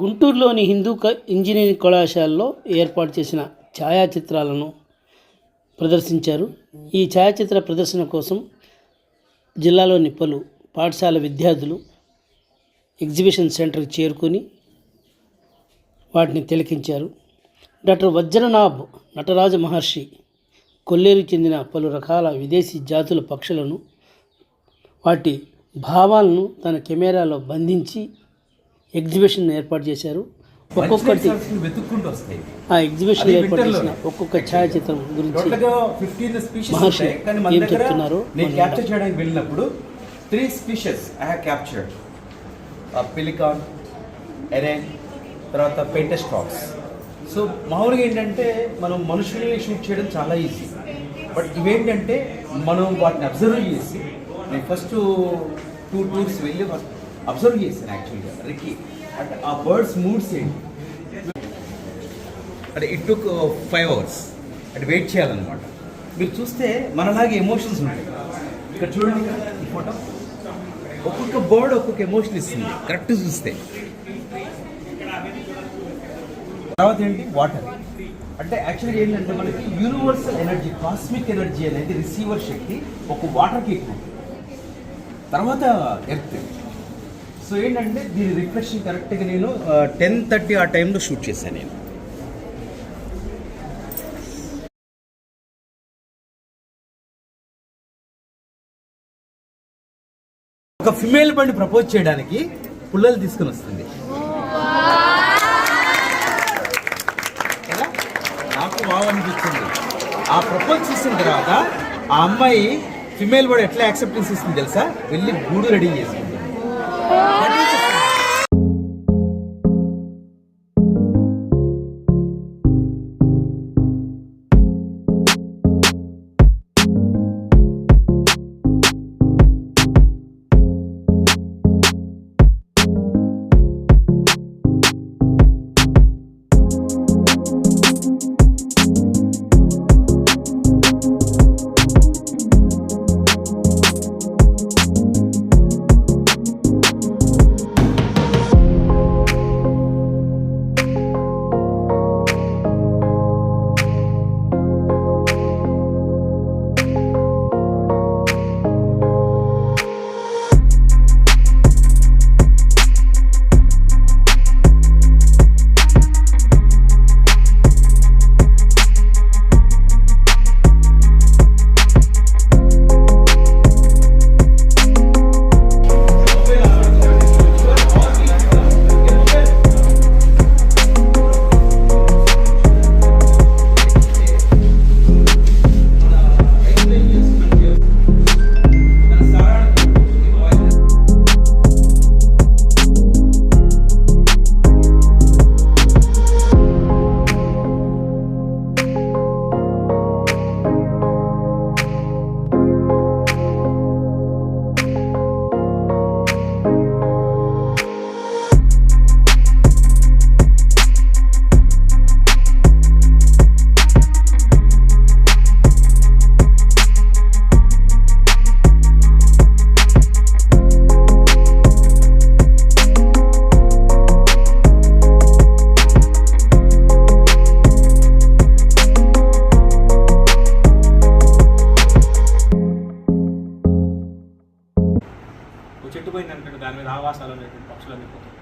గుంటూరులోని హిందూ క- ఇంజనీరింగ్ కళాశాలలో ఏర్పాటు చేసిన ఛాయాచిత్రాలను ప్రదర్శించారు. ఈ ఛాయాచిత్ర ప్రదర్శన కోసం జిల్లాలోని పలు పాఠశాల విద్యార్థులు ఎగ్జిబిషన్ సెంటర్కి చేరుకొని వాటిని తిలకించారు. డాక్టర్ వజ్రనాభ్ నటరాజ మహర్షి కొల్లేరు చెందిన పలు రకాల విదేశీ జాతుల పక్షులను వాటి భావాలను తన కెమెరాలో బంధించి ఎగ్జిబిషన్ ఏర్పాటు చేశారు. ఒక్కొక్కటి వెతుక్కుంటూ వస్తాయి. ఆ ఎగ్జిబిషన్ ఏర్పాటు చేసిన. ఒక్కొక్క ఛాయాచిత్రం గురించి మహర్షి ఏం చెప్తున్నారో? నేను క్యాప్చర్ చేయడానికి వెళ్ళినప్పుడు three species I have captured pelican heron తర్వాత పెయింటెస్ స్టాక్స్ సో మామూలుగా ఏంటంటే మనం మనుషుల్ని షూట్ చేయడం చాలా ఈజీ బట్ ఇవేంటంటే మనం వాటిని అబ్జర్వ్ చేసి నేను ఫస్ట్ టూ టూర్స్ వెళ్ళి ఫస్ట్ అబ్జర్వ్ చేశాను యాక్చువల్గా రిక్కి. అంటే ఆ బర్డ్స్ మూడ్స్ ఏంటి? అంటే ఇట్ టుక్ ఫైవ్ అవర్స్ అంటే వెయిట్ చేయాలన్నమాట. మీరు చూస్తే మనలాగే ఎమోషన్స్ ఉంటాయి ఇక్కడ చూడండి ఈ ఫోటో ఒక్కొక్క బర్డ్ ఒక్కొక్క ఎమోషన్ ఇస్తుంది. కరెక్ట్ చూస్తే. తర్వాత ఏంటి? వాటర్ అంటే యాక్చువల్గా ఏంటంటే మనకి యూనివర్సల్ ఎనర్జీ కాస్మిక్ ఎనర్జీ అనేది రిసీవర్ శక్తి ఒక వాటర్కి ఎక్కువ. తర్వాత ఎర్త్ సో ఏంటంటే దీని రిఫ్లెక్షన్ కరెక్ట్గా నేను టెన్ థర్టీ ఆ టైంలో షూట్ చేశాను నేను. ఒక ఫిమేల్ బండి ప్రపోజ్ చేయడానికి పుల్లలు తీసుకుని వస్తుంది. నాకు బాగనిపించింది ఆ ప్రపోజ్ చేసిన తర్వాత ఆ అమ్మాయి ఫిమేల్ బండి ఎట్లా యాక్సెప్టెన్స్ ఇస్తుంది తెలుసా? వెళ్ళి గూడు రెడీ చేసింది. ఆవాసాలు పక్షులన్నీ పోతాయి.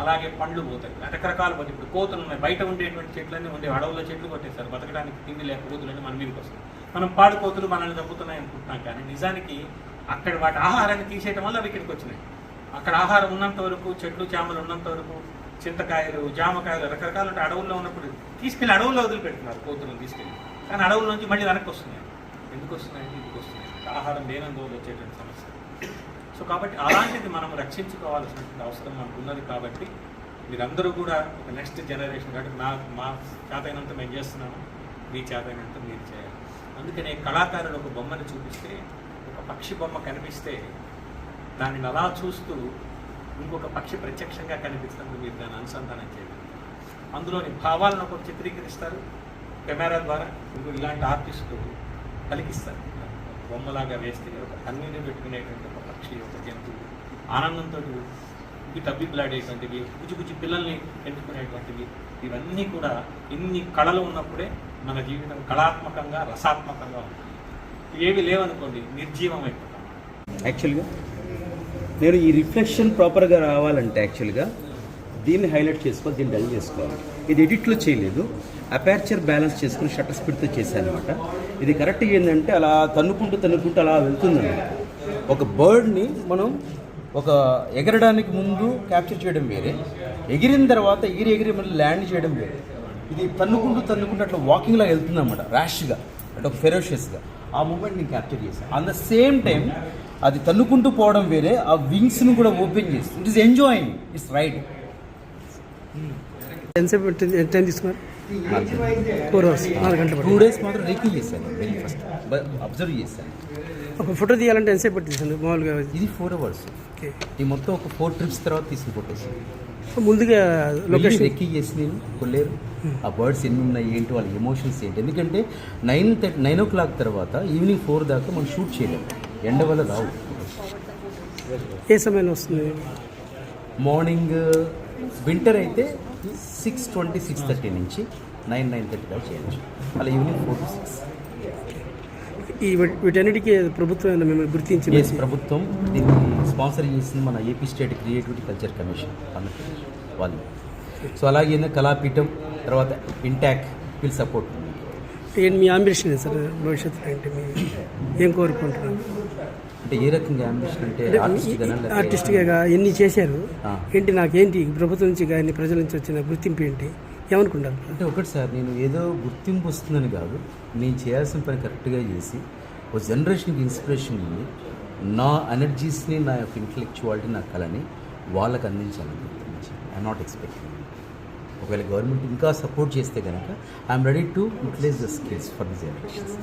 అలాగే పండ్లు పోతాయి. రకరకాల పని ఇప్పుడు కోతులు ఉన్నాయి. బయట ఉండేటువంటి చెట్లన్నీ ఉండే అడవుల్లో చెట్లు కొట్టేస్తారు బతకడానికి తిండి లేక కోతులన్నీ మన మీదకి వస్తాయి. మనం పాడు కోతులు మనల్ని చంపుతున్నాయి అనుకుంటున్నాం కానీ నిజానికి అక్కడ వాటి ఆహారాన్ని తీసేయటం వల్ల అవి ఇక్కడికి వచ్చినాయి. అక్కడ ఆహారం ఉన్నంత వరకు చెట్లు చేమలు ఉన్నంత వరకు చింతకాయలు జామకాయలు రకరకాల అడవుల్లో ఉన్నప్పుడు తీసుకెళ్ళి అడవుల్లో వదిలిపెడుతున్నారు కోతులను తీసుకెళ్ళి. కానీ అడవుల నుంచి మళ్ళీ వెనక్కి వస్తున్నాయి. ఎందుకు వస్తున్నాయి? ఇంటికి వస్తున్నాయి? ఆహారం లేనందువల్ల వచ్చేటువంటి సమస్య. సో కాబట్టి అలాంటిది మనం రక్షించుకోవాల్సినటువంటి అవసరం మనకు ఉన్నది కాబట్టి మీరందరూ కూడా ఒక నెక్స్ట్ జనరేషన్ కాబట్టి నా మా చేతైనంత మేము చేస్తున్నాము మీ చేతైనంత మీరు చేయాలి. అందుకనే కళాకారుడు ఒక బొమ్మను చూపిస్తే ఒక పక్షి బొమ్మ కనిపిస్తే దానిని అలా చూస్తూ ఇంకొక పక్షి ప్రత్యక్షంగా కనిపిస్తున్నప్పుడు మీరు దాన్ని అనుసంధానం చేయాలి అందులోని భావాలను ఒకరు చిత్రీకరిస్తారు కెమెరా ద్వారా ఇంకో ఇలాంటి ఆర్టిస్టులు పలికిస్తారు. బొమ్మలాగా వేస్తే ఒక కన్నీరు పెట్టుకునేటువంటి ఒక పక్షి ఒక జంతువు ఆనందంతో ఈ తబ్బిబ్బలాడేటువంటివి కుచి కుచి పిల్లల్ని పెంచుకునేటువంటివి ఇవన్నీ కూడా ఇన్ని కళలు ఉన్నప్పుడే మన జీవితం కళాత్మకంగా రసాత్మకంగా ఉంటుంది. ఇవేవి లేవనుకోండి నిర్జీవం అయిపోతాం యాక్చువల్గా నేను ఈ రిఫ్లెక్షన్ ప్రాపర్గా రావాలంటే యాక్చువల్గా దీన్ని హైలైట్ చేసుకోవాలి దీన్ని డల్ చేసుకోవాలి. ఇది ఎడిట్లో చేయలేదు. అపార్చర్ బ్యాలెన్స్ చేసుకుని షట్టర్ స్పీడ్తో చేశాను అనమాట ఇది కరెక్ట్గా ఏంటంటే అలా తన్నుకుంటూ తన్నుకుంటూ అలా వెళ్తుందన్నమాట. ఒక బర్డ్ని మనం ఒక ఎగరడానికి ముందు క్యాప్చర్ చేయడం వేరే ఎగిరిన తర్వాత ఎగిరి ఎగిరి మళ్ళీ ల్యాండ్ చేయడం వేరే. ఇది తన్నుకుంటూ తన్నుకుంటూ అట్లా వాకింగ్లా వెళ్తుందన్నమాట ర్యాష్గా అంటే ఒక ఫెరోషియస్గా ఆ మూమెంట్ నేను క్యాప్చర్ చేశాను. అన్ ద సేమ్ టైం అది తన్నుకుంటూ పోవడం వేరే ఆ వింగ్స్ను కూడా ఓపెన్ చేస్తుంది. It is enjoying its ride ఎంతసేపు టైం తీసుకున్నారు? ఫోర్ అవర్స్ నాలుగు గంటలు టూ డేస్ మాత్రం రేకింగ్ చేశాను ఫస్ట్ అబ్జర్వ్ చేశాను. ఒక ఫోటో తీయాలంటే ఎంతసేపు పట్టింది మామూలుగా ఇది ఫోర్ అవర్స్ ఓకే. ఈ మొత్తం ఒక ఫోర్ ట్రిప్స్ తర్వాత తీసుకుని కొట్టేసాను ముందుగా లొకేషన్ లొకేషన్ ఎక్కి చేసి నేను కొల్లేరు. ఆ బర్డ్స్ ఎన్ని ఉన్నాయి ఏంటి వాళ్ళ ఎమోషన్స్ ఏంటి? ఎందుకంటే nine thirty nine o'clock తర్వాత ఈవినింగ్ ఫోర్ దాకా మనం షూట్ చేయలేము ఎండ వల్ల రావు. ఏ సమయంలో వస్తుంది? మార్నింగ్ వింటర్ అయితే సిక్స్ ట్వంటీ సిక్స్ థర్టీ నుంచి నైన్ నైన్ థర్టీ దాకా చేయొచ్చు అలా ఈవినింగ్ ఫోర్ టు సిక్స్. ఈ వీటి- వీటన్నిటికీ ప్రభుత్వం మిమ్మల్ని గుర్తించి ప్రభుత్వం. దీన్ని స్పాన్సర్ చేసింది మన AP state creativity culture commission Andhra Pradesh వాళ్ళు. సో అలాగే కళాపీఠం తర్వాత ఇంటాక్ వీళ్ళు సపోర్ట్ మీ అంబిషన్ సార్? భవిష్యత్తులో ఏంటి మీ ఏం కోరుకుంటున్నారు? అంటే ఏ రకంగా అంబిషన్ అంటే ఆర్టిస్ట్గా ఎన్ని చేశారు. ఏంటి నాకేంటి ప్రభుత్వం నుంచి కానీ ప్రజల నుంచి వచ్చిన గుర్తింపు ఏంటి? ఏమనుకుంటారు? అంటే ఒకటి సార్ నేను ఏదో గుర్తింపు వస్తుందని కాదు నేను చేయాల్సిన పని కరెక్ట్గా చేసి ఒక జనరేషన్కి ఇన్స్పిరేషన్ ఉంది. నా ఎనర్జీస్ని నా యొక్క ఇంటలెక్చువాలిటీ నా కళని వాళ్ళకి అందించాలని గుర్తించి ఐఎమ్ నాట్ ఎక్స్పెక్టింగ్ ఒకవేళ గవర్నమెంట్ ఇంకా సపోర్ట్ చేస్తే కనుక I'm ready to utilize the skills for the generations